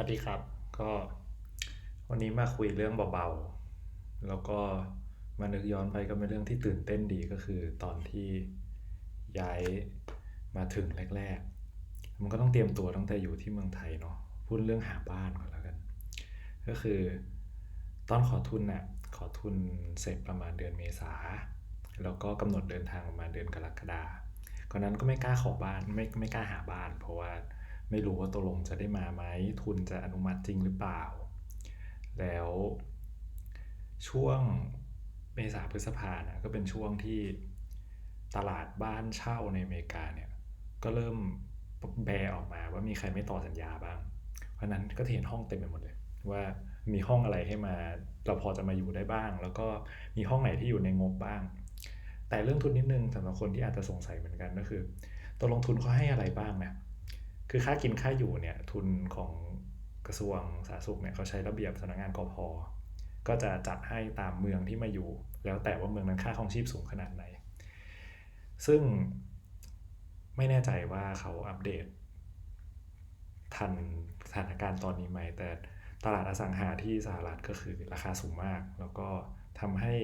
วัสดีครับ ก็วันนี้มาคุยเรื่องเบาๆ แล้วก็มานึกย้อนไปก็เป็นเรื่องที่ตื่นเต้นดีก็คือตอนที่ย้ายมาถึงแรกๆ มันก็ต้องเตรียมตัวตั้งแต่อยู่ที่เมืองไทยเนาะ พูดเรื่องหาบ้านก่อนแล้วกัน ก็คือตอนขอทุนน่ะขอทุนเสร็จประมาณเดือนเมษา แล้วก็กำหนดเดินทางประมาณเดือนกรกฎาก่อนนั้นก็ไม่กล้าขอบ้านไม่ไม่กล้าหาบ้าน เพราะว่า ไม่รู้ว่าตกลงจะได้มาไหมทุนจะอนุมัติจริงหรือเปล่า แล้วช่วงเมษาพฤษภานะก็เป็นช่วงที่ตลาดบ้านเช่าในอเมริกาเนี่ยก็เริ่มแบออกมาว่ามีใครไม่ต่อสัญญาบ้าง เพราะนั้นก็เห็นห้องเต็มไปหมดเลย ว่ามีห้องอะไรให้มาเราพอจะมาอยู่ได้บ้าง แล้วก็มีห้องไหนที่อยู่ในงบบ้าง แต่เรื่องทุนนิดนึงสำหรับคนที่อาจจะสงสัยเหมือนกันก็คือตัวลงทุนเขาให้อะไรบ้างเนี่ย คือค่ากินค่าอยู่เนี่ยทุนของกระทรวงสาธารณสุขเนี่ยเขาใช้ระเบียบสำนักงานกพก็จะจัดให้ตามเมืองที่มาอยู่ แล้วแต่ว่าเมืองนั้นค่าครองชีพสูงขนาดไหน ซึ่งไม่แน่ใจว่าเขาอัปเดต ทันสถานการณ์ตอนนี้ไหม แต่ตลาดอสังหาที่สหรัฐก็คือราคาสูงมาก แล้วก็ทำให้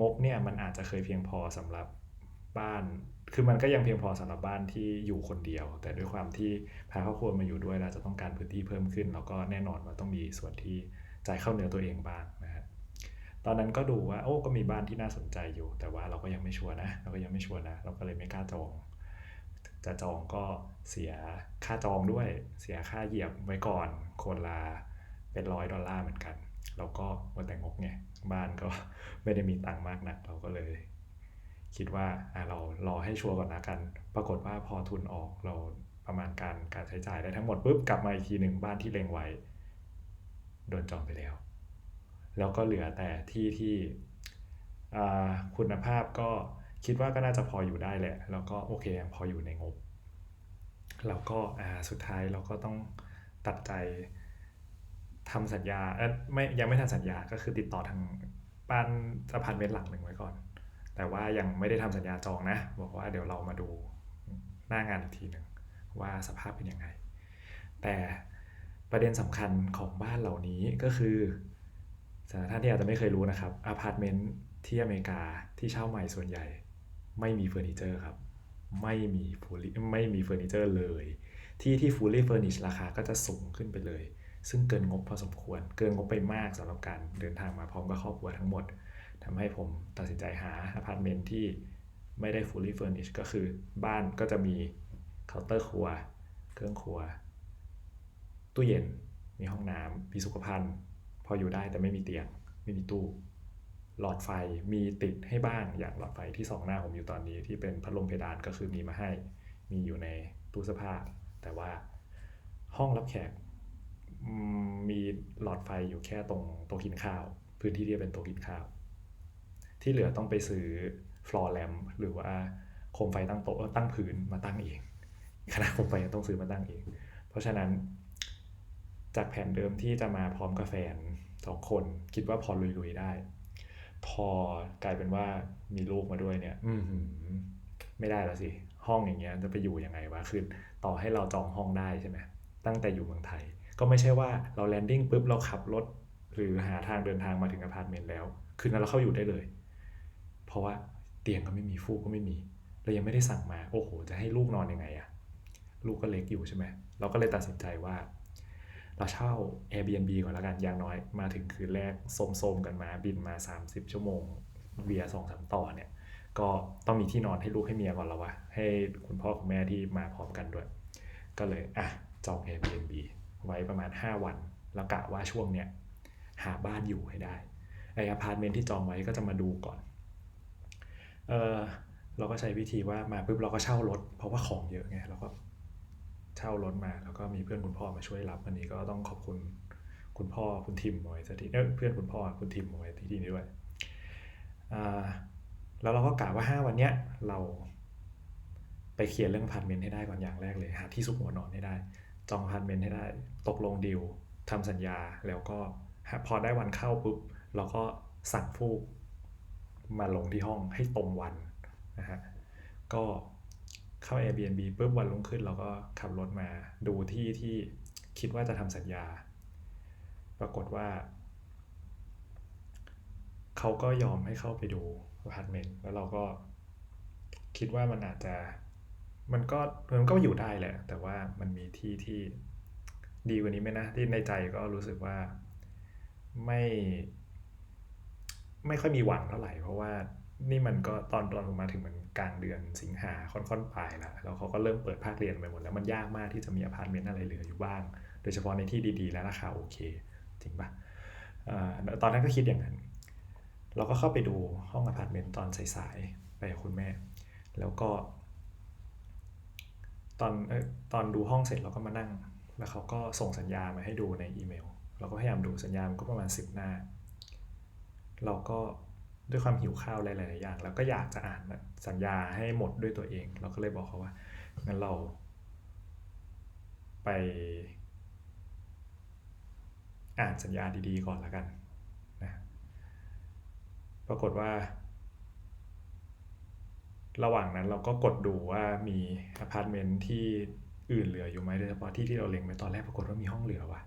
งบเนี่ยมันอาจจะเคยเพียงพอสำหรับบ้าน คือมันก็ยังเพียงพอสำหรับบ้านที่อยู่คนเดียว แต่ด้วยความที่พาครอบครัวมาอยู่ด้วยเราจะต้องการพื้นที่เพิ่มขึ้น แล้วก็แน่นอนว่าต้องมีส่วนที่จ่ายเข้าเนื้อตัวเองบ้างนะฮะตอนนั้นก็ดูว่าโอ้ก็มีบ้านที่น่าสนใจอยู่ แต่ว่าเราก็ยังไม่ชัวร์นะเราก็ยังไม่ชัวร์นะ เราก็เลยไม่กล้าจองจะจองก็เสียค่าจองด้วย เสียค่าเหยียบไว้ก่อนคนละเป็นร้อยดอลลาร์เหมือนกัน แล้วก็วันแต่งงไงบ้านก็ไม่ได้มีตังค์มากนัก เราก็เลย คิดว่าเรารอให้ชัวร์ก่อนนะกัน ปรากฏว่าพอทุนออกเราประมาณการการใช้จ่ายได้ทั้งหมดปุ๊บกลับมาอีกทีหนึ่งบ้านที่เล็งไว้ โดนจองไปแล้ว แล้วก็เหลือแต่ที่ที่คุณภาพก็คิดว่าก็น่าจะพออยู่ได้แหละ แล้วก็โอเคพออยู่ในงบ แล้วก็สุดท้ายเราก็ต้องตัดใจทำสัญญาไม่ยังไม่ทำสัญญาก็คือติดต่อทางบ้านสะพานเมตรหลังหนึ่งไว้ก่อน แต่ว่ายังไม่ได้ทำสัญญาจองนะ บอกว่าเดี๋ยวเรามาดูหน้างานอีกทีหนึ่งว่าสภาพเป็นยังไง แต่ประเด็นสำคัญของบ้านเหล่านี้ก็คือสำหรับท่านที่อาจจะไม่เคยรู้นะครับอพาร์ตเมนต์ที่อเมริกาที่เช่าใหม่ส่วนใหญ่ ไม่มีเฟอร์นิเจอร์ครับ ไม่มีฟูลีไม่มีเฟอร์นิเจอร์เลย ที่ที่ฟูลี่เฟอร์นิชราคาก็จะสูงขึ้นไปเลย ซึ่งเกินงบพอสมควร เกินงบไปมากสำหรับการเดินทางมาพร้อมกับครอบครัวทั้งหมด ทำให้ผมตัดสินใจหาอพาร์ตเมนต์ที่ไม่ได้ฟูลี่เฟอร์นิชก็คือบ้านก็จะมีเคาน์เตอร์ครัว เครื่องครัว ตู้เย็น มีห้องน้ำมีสุขภัณฑ์ พออยู่ได้แต่ไม่มีเตียง ไม่มีตู้ หลอดไฟมีติดให้บ้างอย่างหลอดไฟที่สองหน้าผมอยู่ตอนนี้ที่เป็นพัดลมเพดานก็คือมีมาให้ มีอยู่ในตู้เสื้อผ้า แต่ว่าห้องรับแขกมีหลอดไฟอยู่แค่ตรงโต๊ะกินข้าว พื้นที่ที่เป็นโต๊ะกินข้าว ที่เหลือต้องไปซื้อฟลอร์แลมหรือว่าโคมไฟตั้งโต๊ะตั้งพื้นมาตั้งเองขนาดโคมไฟต้องซื้อมาตั้งเอง เพราะฉะนั้น จากแผนเดิมที่จะมาพร้อมกับแฟนสองคน คิดว่าพอลุยๆได้ พอกลายเป็นว่ามีลูกมาด้วยเนี่ย อืไม่ได้แล้วสิห้องอย่างเงี้ยจะไปอยู่ยังไงวะคือต่อให้เราจองห้องได้ใช่ไหมตั้งแต่อยู่เมืองไทย ก็ไม่ใช่ว่าเราแลนดิ้งปุ๊บเราขับรถหรือหาทางเดินทางมาถึงอพาร์ตเมนต์แล้ว คืนนั้นเราเข้าอยู่ได้เลย เพราะว่าเตียงก็ไม่มีฟูกก็ไม่มี เรายังไม่ได้สั่งมา โอ้โห จะให้ลูกนอนยังไงอะลูกก็เล็กอยู่ใช่ไหมเราก็เลยตัดสินใจว่า เราเช่า Airbnb ก่อนแล้วกันอย่างน้อยมาถึงคืนแรกโสมๆกันมาบินมา 30 ชั่วโมงเบียสองสามต่อเนี่ย ก็ต้องมีที่นอนให้ลูกให้เมียก่อนแล้ววะให้คุณพ่อคุณแม่ที่มาพร้อมกันด้วย ก็เลยอะจอง Airbnb ไว้ประมาณ 5 วัน แล้วกะว่าช่วงเนี้ยหาบ้านอยู่ให้ได้ไออพาร์ตเมนต์ที่จองไว้ก็จะมาดูก่อน เออเราก็ใช้วิธีว่ามาปุ๊บเราก็เช่ารถ เพราะว่าของเยอะไงเราก็เช่ารถมาแล้วก็มีเพื่อนคุณพ่อมาช่วยรับวันนี้ก็ต้องขอบคุณคุณพ่อคุณทิมไว้ที่เพื่อนคุณพ่อคุณทิมไว้ที่นี่ด้วยแล้วเราก็กะว่า 5 วันเนี้ยเราไปเคลียร์เรื่องพาร์ทเมนต์ให้ได้ก่อนอย่างแรกเลยหาที่ซุกหัวนอนให้ได้ จองพาร์ทเมนต์ให้ได้ ตกลงดีลทำสัญญาแล้วก็พอได้วันเข้าปุ๊บเราก็สั่งฟูก มาลงที่ห้องให้ตรงวันนะฮะก็เข้า Airbnb ปุ๊บวันรุ่งขึ้นเราก็ขับรถมาดูที่ที่คิดว่าจะทำสัญญา ปรากฏว่า เขาก็ยอมให้เข้าไปดูอพาร์ตเมนต์แล้วเราก็คิดว่ามันอาจจะมันก็มันก็อยู่ได้แหละ แต่ว่ามันมีที่ที่ดีกว่านี้ไหมนะ ที่ในใจก็รู้สึกว่าไม่ ไม่ค่อยมีหวังเท่าไหร่ เพราะว่านี่มันก็ตอนตอนมาถึงมันกลางเดือนสิงหาค่อนๆปลายแล้วแล้วเขาก็เริ่มเปิดภาคเรียนไปหมดแล้วมันยากมากที่จะมีอพาร์ตเมนต์อะไรเหลืออยู่บ้าง โดยเฉพาะในที่ดีๆ แล้วราคาโอเค จริงปะตอนนั้นก็คิดอย่างนั้น เราก็เข้าไปดูห้องอพาร์ตเมนต์ตอนสายๆไปกับคุณแม่ แล้วก็ ตอนตอนดูห้องเสร็จเราก็มานั่ง แล้วเขาก็ส่งสัญญามาให้ดูในอีเมล เราก็พยายามดูสัญญามันก็ประมาณสิบหน้า เราก็ด้วยความหิวข้าวหลายๆอย่างแล้วก็อยากจะอ่านสัญญาให้หมดด้วยตัวเอง เราก็เลยบอกเขาว่างั้นเรา ไป อ่านสัญญาดีๆก่อนแล้วกันนะปรากฏว่า ระหว่างนั้นเราก็กดดูว่ามีอพาร์ตเมนต์ที่อื่นเหลืออยู่ไหมโดยเฉพาะที่ที่เราเล็งไปตอนแรกปรากฏว่ามีห้องเหลือว่ะ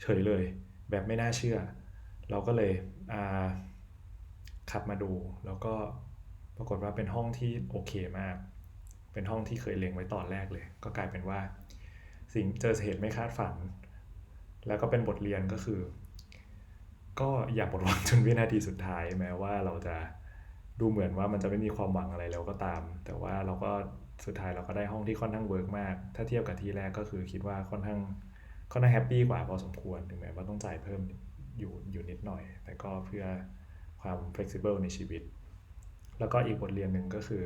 เฉยเลย แบบไม่น่าเชื่อ เราก็เลยขับมาดู แล้วก็ปรากฏว่าเป็นห้องที่โอเคมาก เป็นห้องที่เคยเล็งไว้ตอนแรกเลย ก็กลายเป็นว่า สิ่งเจอเหตุไม่คาดฝัน แล้วก็เป็นบทเรียนก็คือ ก็อย่าหมดหวังจนวินาทีสุดท้ายแม้ว่าเราจะดูเหมือนว่ามันจะไม่มีความหวังอะไรแล้วก็ตาม แต่ว่าเราก็สุดท้ายเราก็ได้ห้องที่ค่อนข้างเวิร์กมาก ถ้าเทียบกับที่แรกก็คือคิดว่าค่อนข้างค่อนข้างแฮปปี้กว่าพอสมควรถึงแม้ว่าต้องจ่ายเพิ่ม อยู่อยู่นิดหน่อย แต่ก็เพื่อความ flexible ในชีวิต แล้วก็อีกบทเรียนหนึ่งก็คือ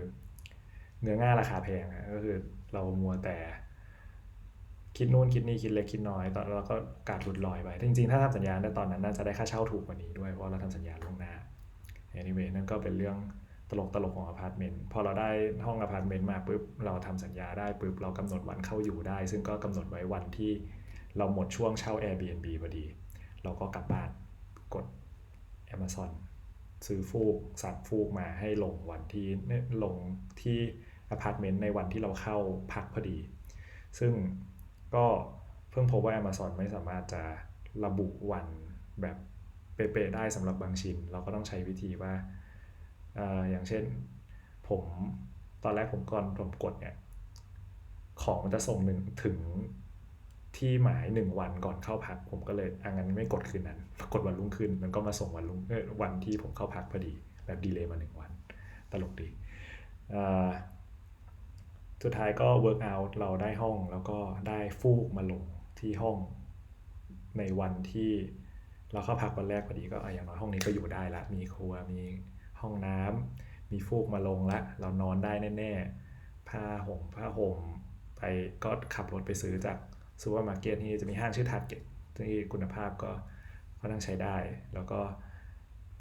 เนื้อง่าราคาแพงก็คือเรามัวแต่คิดนู่นคิดนี่คิดเล็กคิดน้อยตอนเราก็กาดหลุดลอยไปจริงๆ ถ้าทำสัญญาในตอนนั้นน่าจะได้ค่าเช่าถูกกว่านี้ด้วยเพราะเราทำสัญญาล่วงหน้า anyway นั่นก็เป็นเรื่องตลกตลกของอพาร์ตเมนต์พอเราได้ห้องอพาร์ตเมนต์มาปุ๊บเราทำสัญญาได้ปุ๊บเรากำหนดวันเข้าอยู่ได้ ซึ่งก็กำหนดไว้วันที่เราหมดช่วงเช่า Airbnb พอดี เราก็กลับบ้านกด Amazon ซื้อฟูกสั่งฟูกมาให้ลงวันที่ลงที่อพาร์ตเมนต์ในวันที่เราเข้าพักพอดี ซึ่งก็เพิ่งพบว่า Amazon ไม่สามารถจะระบุวันแบบเป๊ะๆได้สำหรับบางชิ้น เราก็ต้องใช้วิธีว่าออย่างเช่นผมตอนแรกผมก่อนผมกดเนี่ยของมันจะส่งหนึ่งถึง ที่หมายหนึ่งวันก่อนเข้าพัก ผมก็เลยอังั้นไม่กดคืนนั้นกดวันรุ่งขึ้น มันก็มาส่งวันรุ่งวันที่ผมเข้าพักพอดี แบบดีเลย์มาหนึ่งวัน ตลกดีสุดท้ายก็เวิร์กอัลเราได้ห้องแล้วก็ได้ฟูกมาลงที่ห้องในวันที่เราเข้าพักวันแรกพอดีก็อย่างน้อยห้องนี้ก็อยู่ได้ละ มีครัวมีห้องน้ำมีฟูกมาลงละ เรานอนได้แน่ๆผ้าห่มผ้าห่มไปก็ขับรถไปซื้อจาก ซูเปอร์มาร์เก็ตที่จะมีห้างชื่อทาร์เก็ตที่คุณภาพก็ค่อนข้างใช้ได้ แล้วก็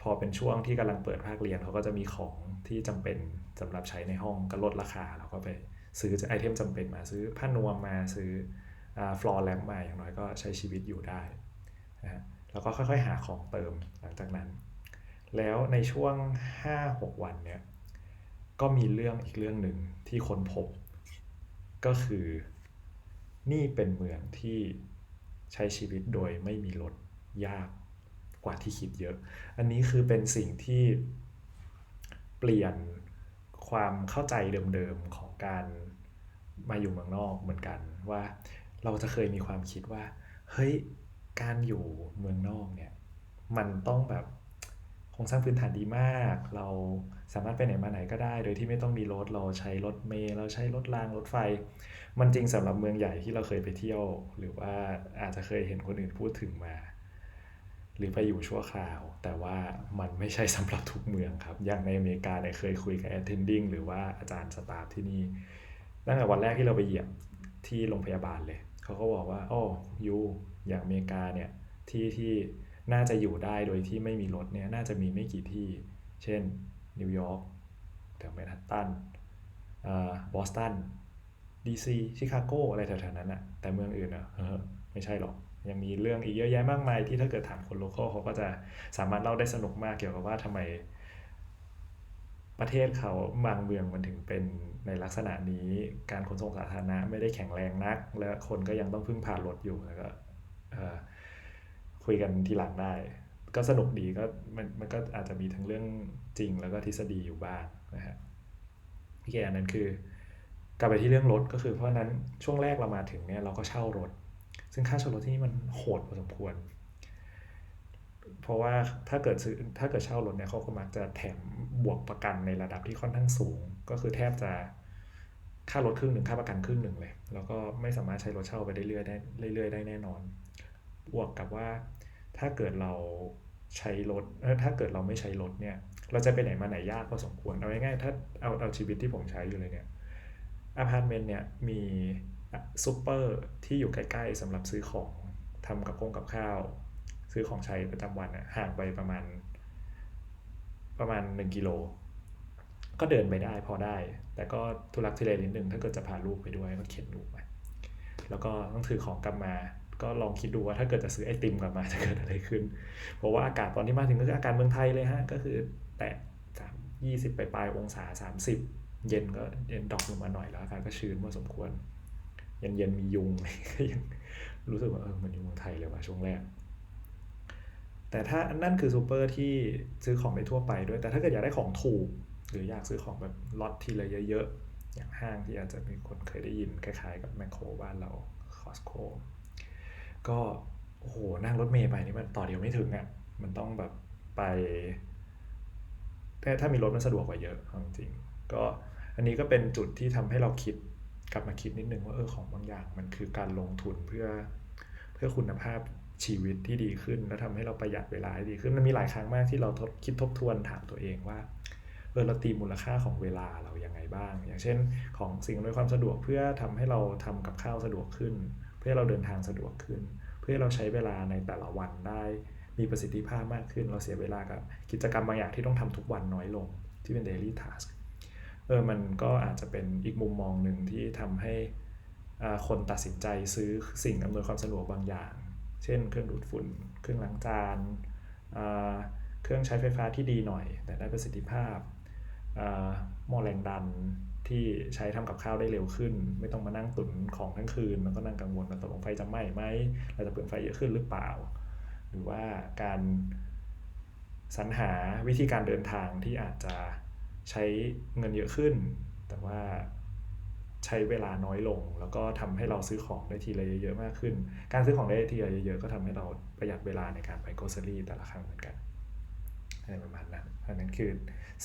พอเป็นช่วงที่กำลังเปิดภาคเรียนเขาก็จะมีของที่จำเป็นสำหรับใช้ในห้องก็ลดราคาเราก็ไปซื้อไอเทมจำเป็นมาซื้อผ้านวมมาซื้อฟลอร์แลมมาอย่างน้อยก็ใช้ชีวิตอยู่ได้นะฮะแล้วก็ค่อยๆหาของเติมหลังจากนั้น แล้วในช่วง 5-6 วันเนี่ยก็มีเรื่องอีกเรื่องหนึ่งที่ค้นพบ ก็คือ นี่เป็นเมืองที่ใช้ชีวิตโดยไม่มีรถยากกว่าที่คิดเยอะ อันนี้คือเป็นสิ่งที่เปลี่ยนความเข้าใจเดิมๆของการมาอยู่เมืองนอกเหมือนกันว่าเราจะเคยมีความคิดว่า เฮ้ยการอยู่เมืองนอกเนี่ยมันต้องแบบ โครงสร้างพื้นฐานดีมาก เราสามารถไปไหนมาไหนก็ได้ โดยที่ไม่ต้องมีรถ เราใช้รถเมล์เราใช้รถรางรถไฟ มันจริงสำหรับเมืองใหญ่ที่เราเคยไปเที่ยว หรือว่าอาจจะเคยเห็นคนอื่นพูดถึงมา หรือไปอยู่ชั่วคราว แต่ว่ามันไม่ใช่สำหรับทุกเมืองครับ อย่างในอเมริกาเนี่ยเคยคุยกับ attending หรือว่าอาจารย์สตาฟที่นี่ตั้งแต่วันแรกที่เราไปเหยียบที่โรงพยาบาลเลย เขาก็บอกว่า โอ้ยูอย่างอเมริกาเนี่ยที่ที่ น่าจะอยู่ได้โดยที่ไม่มีรถเนี่ยน่าจะมีไม่กี่ที่ เช่นนิวยอร์กแถวแมนฮัตตันบอสตันดีซีชิคาโกอะไรแถวๆนั้นอะแต่เมืองอื่นอะไม่ใช่หรอก ยังมีเรื่องอีกเยอะแยะมากมายที่ถ้าเกิดถามคนโลเคอลเขาก็จะสามารถเล่าได้สนุกมากเกี่ยวกับว่าทำไม ประเทศเขาบางเมืองมันถึงเป็นในลักษณะนี้การขนส่งสาธารณะไม่ได้แข็งแรงนัก และคนก็ยังต้องพึ่งพารถอยู่แล้วก็ คุยกันทีหลังได้ ก็สนุกดีก็มันมันก็อาจจะมีทั้งเรื่องจริงแล้วก็ทฤษฎีอยู่บ้างนะฮะพี่แกอันนั้นคือกลับไปที่เรื่องรถก็คือเพราะนั้นช่วงแรกเรามาถึงเนี่ยเราก็เช่ารถ ซึ่งค่าเช่ารถที่นี่มันโหดพอสมควร เพราะว่าถ้าเกิดซื้อถ้าเกิดเช่ารถเนี่ยเขาก็มักจะแถมบวกประกันในระดับที่ค่อนข้างสูง ก็คือแทบจะค่ารถครึ่งหนึ่งค่าประกันครึ่งหนึ่งเลย แล้วก็ไม่สามารถใช้รถเช่าไปได้เรื่อยได้เรื่อยๆได้แน่นอน บวกกับว่า ถ้าเกิดเราใช้รถถ้าเกิดเราไม่ใช้รถเนี่ย เราจะไปไหนมาไหนยากพอสมควร เอาง่ายๆถ้าเอาเอาชีวิตที่ผมใช้อยู่เลยเนี่ยอพาร์ตเมนต์เนี่ยมีซูเปอร์ที่อยู่ใกล้ ๆสำหรับซื้อของทำกับกงกับข้าว ซื้อของใช้ประจำวันห่างไปประมาณ ประมาณ 1 กิโล ก็เดินไปได้พอได้ แต่ก็ทุลักทุเลนิดนึงถ้าเกิดจะพาลูกไปด้วยก็เข็นลูกไปแล้วก็ต้องถือของกลับมา ก็ลองคิดดูว่าถ้าเกิดจะซื้อไอติมกลับมาจะเกิดอะไรขึ้น เพราะว่าอากาศตอนที่มาถึงก็คืออากาศเมืองไทยเลยฮะ ก็คือแตะสามยี่สิบปลายองศาสามสิบเย็นก็เย็นดรอปลงมาหน่อยแล้วอากาศก็ชื้นพอสมควร เย็นเย็นมียุงยังรู้สึกว่าเออมันอยู่เมืองไทยเลยว่ะช่วงแรก แต่ถ้านั่นคือซูเปอร์ที่ซื้อของได้ทั่วไปด้วย แต่ถ้าเกิดอยากได้ของถูก หรืออยากซื้อของแบบล็อตทีละเยอะๆอย่างห้างที่อาจจะมีคนเคยได้ยินคล้ายๆ กับแมคโครบ้านเราคอสโค ก็โอ้โหนั่งรถเมย์ไปนี่มันต่อเดียวไม่ถึงอะ่ะมันต้องแบบไปถ้าถ้ามีรถมันสะดวกกว่าเยอะจริงก็อันนี้ก็เป็นจุดที่ทำให้เราคิดกลับมาคิดนิดนึงว่าเออของบางอย่างมันคือการลงทุนเพื่อเพื่อคุณภาพชีวิตที่ดีขึ้น และทำให้เราประหยัดเวลาดีขึ้นมันมีหลายครั้งมากที่เราคิดทบทวนถามตัวเองว่าเออเราตีมูลค่าของเวลาเรายังไงบ้าง อย่างเช่น ของสิ่งอำนวยความสะดวกเพื่อทำให้เราทำกับข้าวสะดวกขึ้น พื่อเราเดินทางสะดวกขึ้น เพื่อเราใช้เวลาในแต่ละวันได้ มีประสิทธิภาพมากขึ้น เราเสียเวลากับกิจกรรมบางอย่างที่ต้องทำทุกวันน้อยลงที่เป็น daily task เออมันก็อาจจะเป็นอีกมุมมองหนึ่งที่ทำให้คนตัดสินใจซื้อสิ่งอำนวยความสะดวกบางอย่าง เช่น เครื่องดูดฝุ่น เครื่องล้างจานเครื่องใช้ไฟฟ้าที่ดีหน่อย แต่ได้ประสิทธิภาพหม้อแรงดัน ที่ใช้ทำกับข้าวได้เร็วขึ้น ไม่ต้องมานั่งตุนของทั้งคืน แล้วก็นั่งกังวลว่าตกลงไฟจะไหม้ไหมเราจะเปลืองไฟเยอะขึ้นหรือเปล่า หรือว่าการสรรหาวิธีการเดินทางที่อาจจะใช้เงินเยอะขึ้น แต่ว่าใช้เวลาน้อยลง แล้วก็ทำให้เราซื้อของได้ทีละเยอะๆมากขึ้น การซื้อของได้ทีละเยอะๆก็ทำให้เราประหยัดเวลาในการไปโกซรี่แต่ละครั้งเหมือนกัน อะไรประมาณนั้นอันนั้นคือ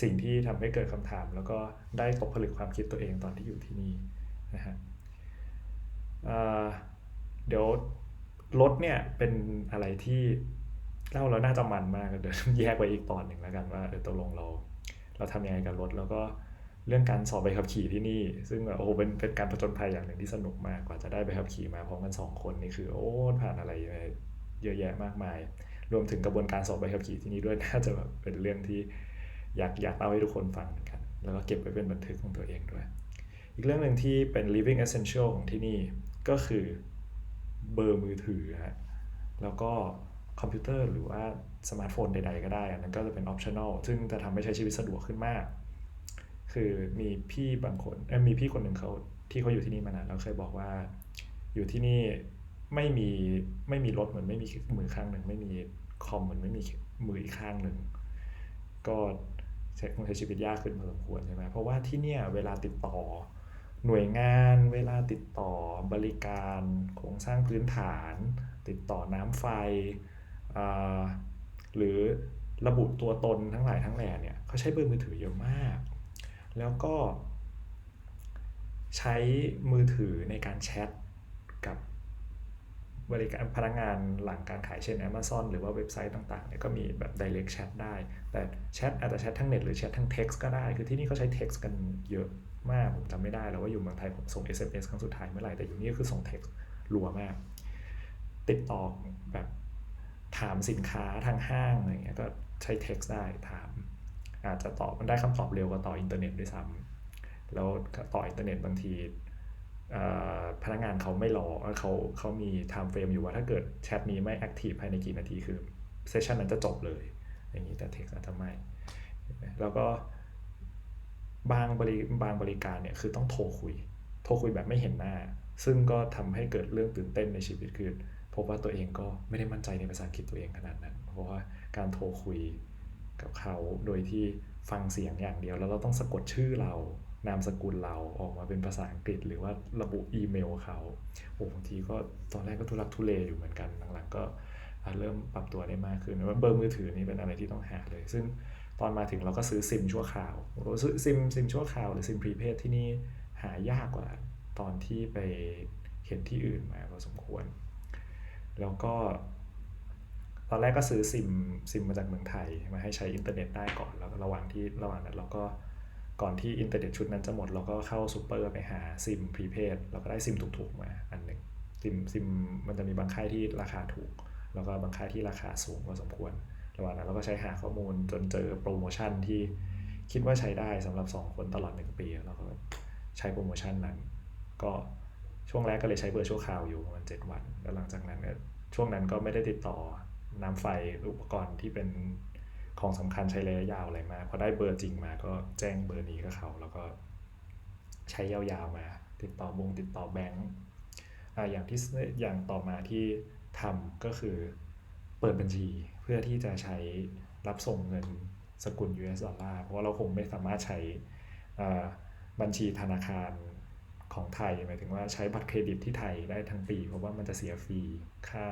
สิ่งที่ทำให้เกิดคำถาม แล้วก็ได้ตกผลึกความคิดตัวเองตอนที่อยู่ที่นี่นะฮะเดี๋ยวรถเนี่ยเป็นอะไรที่เล่าแล้วน่าจะมันมากเดี๋ยวแยกไว้อีกตอนหนึ่งแล้วกันว่าเออตกลงเรา เราทำยังไงกับรถแล้วก็เรื่องการสอบใบขับขี่ที่นี่ ซึ่งโอ้โหเป็นเป็นการผจญภัยอย่างหนึ่งที่สนุกมากกว่าจะได้ใบขับขี่มาพร้อมกัน 2 คนนี่คือโอ้ผ่านอะไรเยอะแยะมากมาย รวมถึงกระบวนการสอบใบขับขี่ที่นี่ด้วยน่าจะแบบเป็นเรื่องที่อยากอยากเล่าให้ทุกคนฟังเหมือนกัน แล้วก็เก็บไว้เป็นบันทึกของตัวเองด้วย อีกเรื่องหนึ่งที่เป็น living essential ของที่นี่ก็คือเบอร์มือถือฮะแล้วก็คอมพิวเตอร์หรือว่าสมาร์ทโฟนใดๆก็ได้อันนั้นก็จะเป็นออปชั่นอลซึ่งจะทำให้ใช้ชีวิตสะดวกขึ้นมาก คือมีพี่บางคนเอมีพี่คนหนึ่งเขาที่เขาอยู่ที่นี่มานานแล้วเคยบอกว่า อยู่ที่นี่ไม่มีไม่มีรถเหมือนไม่มีมือข้างหนึ่งไม่มี คอมเหมือนไม่มีมืออีกข้างหนึ่ง ก็คงใช้ชีวิตยากขึ้นพอสมควรใช่ไหมเพราะว่าที่เนี่ยเวลาติดต่อหน่วยงานเวลาติดต่อบริการโครงสร้างพื้นฐาน ติดต่อน้ำไฟ หรือระบุตัวตนทั้งหลายทั้งแหล่เนี่ยเขาใช้เบอร์มือถือเยอะมาก แล้วก็ใช้มือถือในการแชท บริการพนักงานหลังการขายเช่น Amazon หรือว่าเว็บไซต์ต่างๆเนี่ยก็มีแบบ direct chat ได้ แต่แชทอาจจะแชททั้งเน็ตหรือแชททั้ง text ก็ได้ คือที่นี่เขาใช้ text กันเยอะมาก ผมจำไม่ได้แล้วว่าอยู่เมืองไทยผมส่ง SMS ครั้งสุดท้ายเมื่อไหร่ แต่อยู่นี่ก็คือส่ง text รัวมาก ติดต่อแบบถามสินค้าทางห้างอะไรเงี้ยก็ใช้ text ได้ถาม อาจจะตอบมันได้คำตอบเร็วกว่าต่ออินเทอร์เน็ตด้วยซ้ำแล้วต่ออินเทอร์เน็ตบางที พนักงานเขาไม่รอเขาเขามีไทม์เฟรมอยู่ว่าถ้าเกิดแชทนี้ไม่แอคทีฟภายในกี่นาทีคือเซสชันนั้นจะจบเลย อย่างนี้แต่เท็กซ์อาจจะไม่แล้วก็บางบริบางบริการเนี่ยคือต้องโทรคุย โทรคุยแบบไม่เห็นหน้า ซึ่งก็ทำให้เกิดเรื่องตื่นเต้นในชีวิตคือพบว่าตัวเองก็ไม่ได้มั่นใจในภาษาอังกฤษตัวเองขนาดนั้น เพราะว่าการโทรคุยกับเขาโดยที่ฟังเสียงอย่างเดียว แล้วเราต้องสะกดชื่อเรา นามสกุลเราออกมาเป็นภาษาอังกฤษ หรือว่าระบุอีเมลเขาโอ้บางทีก็ตอนแรกก็ทุลักทุเลอยู่เหมือนกันหลังๆก็เริ่มปรับตัวได้มากขึ้นว่าเบอร์มือถือนี่เป็นอะไรที่ต้องหาเลย ซึ่งตอนมาถึงเราก็ซื้อซิมชั่วคราวซื้อซิมซิมชั่วคราวหรือซิมพรีเพดที่นี่หายากกว่าตอนที่ไปเห็นที่อื่นมาพอสมควร แล้วก็ ตอนแรกก็ซื้อซิมซิมมาจากเมืองไทยมาให้ใช้อินเทอร์เน็ตได้ก่อนแล้วระหว่างที่ระหว่างนั้นเราก็ ก่อนที่อินเทอร์เน็ตชุดนั้นจะหมดเราก็เข้าซูเปอร์ไปหาซิมพรีเพดเราก็ได้ซิมถูกๆมาอันหนึ่งซิมซิมมันจะมีบางค่ายที่ราคาถูก แล้วก็บางค่ายที่ราคาสูงพอสมควรระหว่างนั้นเราก็ใช้หาข้อมูลจนเจอโปรโมชั่นที่คิดว่าใช้ได้สำหรับ 2 คนตลอด 1 ปีเราก็ใช้โปรโมชั่นนั้น ก็ช่วงแรกก็เลยใช้เบอร์ชั่วคราวอยู่ประมาณ7วัน แล้วหลังจากนั้นช่วงนั้นก็ไม่ได้ติดต่อน้ำไฟอุปกรณ์ที่เป็น ของสำคัญใช้ระยะยาวอะไรมาพอได้เบอร์จริงมาก็แจ้งเบอร์นี้กับเขา แล้วก็ใช้ยาวๆมา ติดต่อบงติดต่อแบงก์อย่างที่อย่างต่อมาที่ทำก็คือเปิดบัญชีเพื่อที่จะใช้รับส่งเงินสกุล US ดอลลาร์เพราะว่าเราคงไม่สามารถใช้บัญชีธนาคารของไทยหมายถึงว่าใช้บัตรเครดิตที่ไทยได้ทั้งปี เพราะว่ามันจะเสียฟรีค่า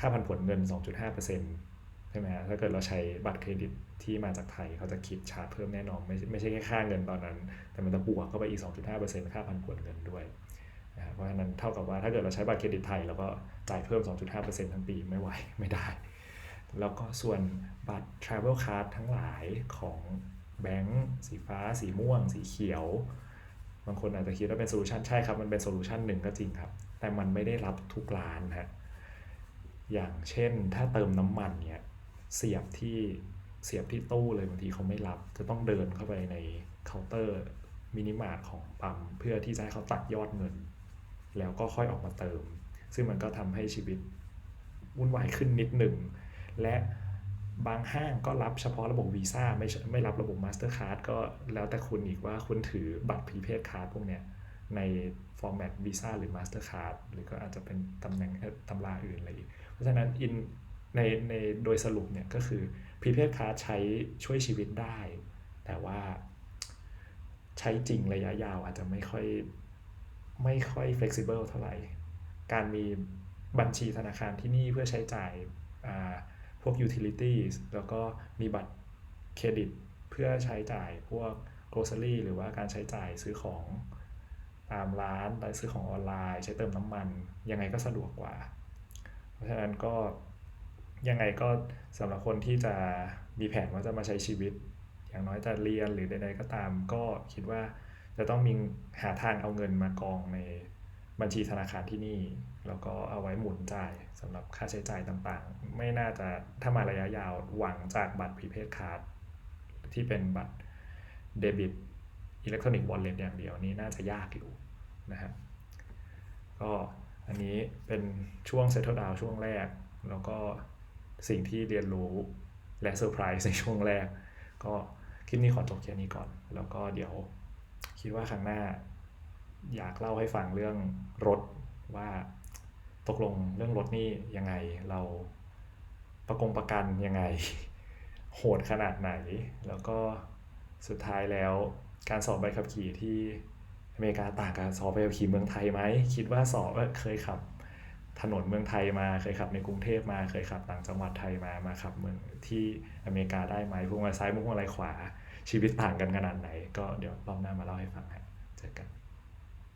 ค่าพันผลเงิน 2.5% ใช่ไหมฮะถ้าเกิดเราใช้บัตรเครดิตที่มาจากไทยเขาจะคิดชาร์จเพิ่มแน่นอนไม่ไม่ใช่แค่ค่าเงินตอนนั้น แต่มันจะบวกเข้าไปอีก 2.5%ค่าพันผลเงินด้วยเพราะฉะนั้นเท่ากับว่าถ้าเกิดเราใช้บัตรเครดิตไทยเราก็จ่ายเพิ่ม 2.5%ทั้งปีไม่ไหวไม่ได้ แล้วก็ส่วนบัตร Travel Card ทั้งหลายของแบงก์สีฟ้า สีม่วง สีเขียว บางคนอาจจะคิดว่าเป็นโซลูชันใช่ครับ มันเป็นโซลูชันหนึ่งก็จริงครับ แต่มันไม่ได้รับทุกร้านฮะอย่างเช่นถ้าเติมน้ำมันเนี่ย เสียบที่เสียบที่ตู้เลยบางทีเขาไม่รับ จะต้องเดินเข้าไปในเคาน์เตอร์มินิมาร์ทของปั๊มเพื่อที่จะให้เขาตัดยอดเงิน แล้วก็ค่อยออกมาเติม ซึ่งมันก็ทำให้ชีวิตวุ่นวายขึ้นนิดหนึ่ง และบางห้างก็รับเฉพาะระบบวีซ่าไม่ไม่รับระบบมาสเตอร์คาร์ดก็แล้วแต่คุณอีกว่าคุณถือบัตรพรีเพดคาร์ดพวกเนี้ยในฟอร์แมตวีซ่าหรือมาสเตอร์คาร์ดหรือก็อาจจะเป็นตำแหน่งตำราอื่นอะไรอีก เพราะฉะนั้นอิน ในในโดยสรุปเนี่ยก็คือพรีเพดคาร์ใช้ช่วยชีวิตได้ แต่ว่าใช้จริงระยะยาวอาจจะไม่ค่อยไม่ค่อย flexible เท่าไหร่ การมีบัญชีธนาคารที่นี่เพื่อใช้จ่ายพวก utilities แล้วก็มีบัตรเครดิตเพื่อใช้จ่ายพวก grocery หรือว่าการใช้จ่ายซื้อของตามร้านไปซื้อของออนไลน์ ใช้เติมน้ำมัน ยังไงก็สะดวกกว่า เพราะฉะนั้นก็ ยังไงก็สำหรับคนที่จะมีแผนว่าจะมาใช้ชีวิต อย่างน้อยจะเรียนหรือใดๆก็ตาม ก็คิดว่าจะต้องมีหาทางเอาเงินมากองในบัญชีธนาคารที่นี่ แล้วก็เอาไว้หมุนจ่ายสำหรับค่าใช้จ่ายต่างๆ ไม่น่าจะถ้ามาระยะยาวหวังจากบัตรพรีเพดคาร์ดที่เป็นบัตรเดบิตอิเล็กทรอนิกส์วอลเล็ตอย่างเดียวนี้น่าจะยากอยู่นะครับก็อันนี้เป็นช่วงเซตเทิลดาวช่วงแรก แล้วก็ สิ่งที่เรียนรู้และเซอร์ไพรส์ในช่วงแรก ก็คลิปนี้ขอจบแค่นี้ก่อน แล้วก็เดี๋ยวคิดว่าครั้งหน้า อยากเล่าให้ฟังเรื่องรถว่าตกลงเรื่องรถนี่ยังไงเราประกงประกันยังไง โหดขนาดไหน แล้วก็สุดท้ายแล้วการสอบใบขับขี่ที่อเมริกาต่างกับสอบใบขับขี่เมืองไทยไหม คิดว่าสอบเคยขับ ถนนเมืองไทยมาเคยขับในกรุงเทพมาเคยขับต่างจังหวัดไทยมามาขับเมืองที่อเมริกาได้ไหมพวกมาซ้ายพวกมาไรขวาชีวิตต่างกันขนาดไหน ก็เดี๋ยวรอบหน้ามาเล่าให้ฟังฮะเจอกัน